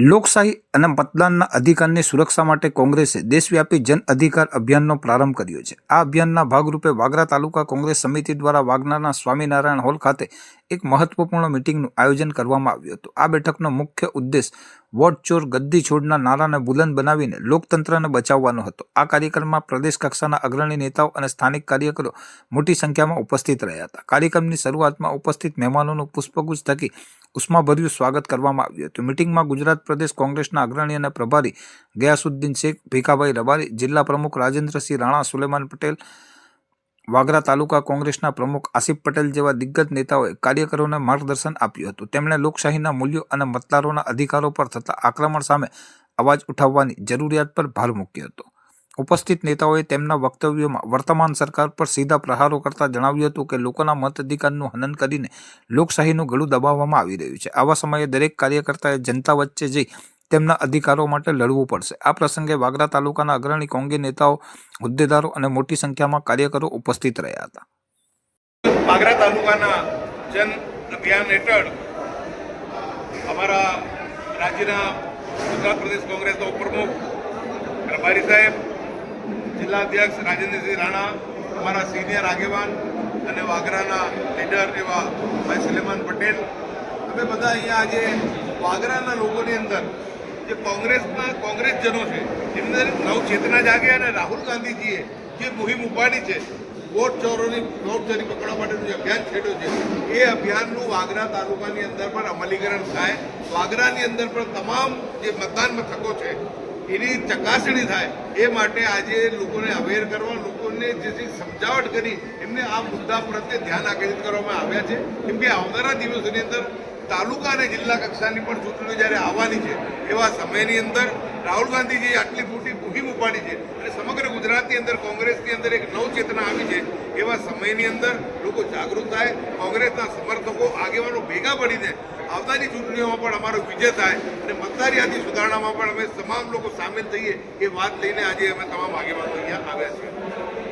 લોકશાહી અને મતદાનના અધિકારની સુરક્ષા માટે કોંગ્રેસે દેશવ્યાપી જન અધિકાર અભિયાનનો પ્રારંભ કર્યો છે. આ અભિયાનના ભાગરૂપે વાગરા તાલુકા કોંગ્રેસ સમિતિ દ્વારા વાગનારના સ્વામિનારાયણ હોલ ખાતે એક મહત્વપૂર્ણ મિટિંગનું આયોજન કરવામાં આવ્યું હતું. આ બેઠકનો મુખ્ય ઉદ્દેશ વોટ ચોર ગદ્દી છોડના નારાને બુલંદ બનાવીને લોકતંત્રને બચાવવાનો હતો. આ કાર્યક્રમમાં પ્રદેશ કક્ષાના અગ્રણી નેતાઓ અને સ્થાનિક કાર્યકરો મોટી સંખ્યામાં ઉપસ્થિત રહ્યા હતા. કાર્યક્રમની શરૂઆતમાં ઉપસ્થિત મહેમાનોનું પુષ્પગુચ્છ થકી ઉષ્માભર્યું સ્વાગત કરવામાં આવ્યું હતું. મિટિંગમાં ગુજરાત પ્રદેશ કોંગ્રેસના અગ્રણી અને પ્રભારી ગયાસુદ્દીન શેખ, ભીખાભાઈ રબારી, જિલ્લા પ્રમુખ રાજેન્દ્રસિંહ રાણા, સુલેમાન પટેલ વાગરા તાલુકા કોંગ્રેસના પ્રમુખ આસિફ પટેલ જેવા દિગ્ગજ નેતાઓએ કાર્યકરોને માર્ગદર્શન આપ્યું હતું. તેમણે લોકશાહીના મૂલ્યો અને મતદારોના અધિકારો પર થતા આક્રમણ સામે અવાજ ઉઠાવવાની જરૂરિયાત પર ભાર મૂક્યો હતો. ઉપસ્થિત નેતાઓએ તેમના વક્તવ્યોમાં વર્તમાન સરકાર પર સીધા પ્રહારો કરતા જણાવ્યું હતું કે લોકોના મતાધિકારનું હનન કરીને લોકશાહીનું ગળું દબાવવામાં આવી રહ્યું છે. આવા સમયે દરેક કાર્યકર્તાએ જનતા વચ્ચે જઈ તેમના અધિકારો માટે લડવું પડશે. આ પ્રસંગે વાગરા તાલુકાના અગ્રણી કોંગી નેતાઓ, હોદ્દેદારો અને મોટી સંખ્યામાં કાર્યકરો ઉપસ્થિત રહ્યા હતા. વાગરા તાલુકાના જન અભિયાન હેઠળ અમારા રાજ્યના ગુજરાત પ્રદેશ કોંગ્રેસના ઉપપ્રમુખ પ્રભારી સાહેબ, જિલ્લા અધ્યક્ષ રાજેન્દ્રસિંહ રાણા, અમારા સિનિયર આગેવાન અને વાગરાના લીડર એવા ભાઈ સુલેમાન પટેલ, અમે બધા અહીંયા આજે વાગરાના લોકોની અંદર જે કોંગ્રેસમાં કોંગ્રેસજનો છે, એમની અંદર નવ જાગે અને રાહુલ ગાંધીજીએ જે મુહિમ ઉપાડી છે, વોટ ચોરોની, વોટ ચોરી પકડવા માટેનું જે અભિયાન છેડ્યું છે, એ અભિયાનનું વાગરા તાલુકાની અંદર પણ અમલીકરણ થાય. વાગરાની અંદર પણ તમામ જે મતદાન મથકો છે, એની ચકાસણી થાય. એ માટે આજે લોકોને અવેર કરવા, લોકોને જે સમજાવટ કરી, એમને આ મુદ્દા પ્રત્યે ધ્યાન આકર્ષિત કરવામાં આવ્યા છે. કેમ કે આવનારા દિવસોની અંદર તાલુકા અને જિલ્લા કક્ષાની પણ ચૂંટણીઓ જ્યારે આવવાની છે, એવા સમયની અંદર રાહુલ ગાંધીજીએ આટલી મોટી મુહિમ ઉપાડી છે અને સમગ્ર ગુજરાતની અંદર, કોંગ્રેસની અંદર એક નવ ચેતના આવી છે. એવા સમયની અંદર લોકો જાગૃત થાય, કોંગ્રેસના સમર્થકો આગેવાનો ભેગા પડીને આવનારી ચૂંટણીઓમાં પણ અમારો વિજય થાય અને મતદાર યાદી સુધારણામાં પણ અમે તમામ લોકો સામેલ થઈએ એ વાત લઈને આજે અમે તમામ આગેવાનો અહીંયા આવ્યા છીએ.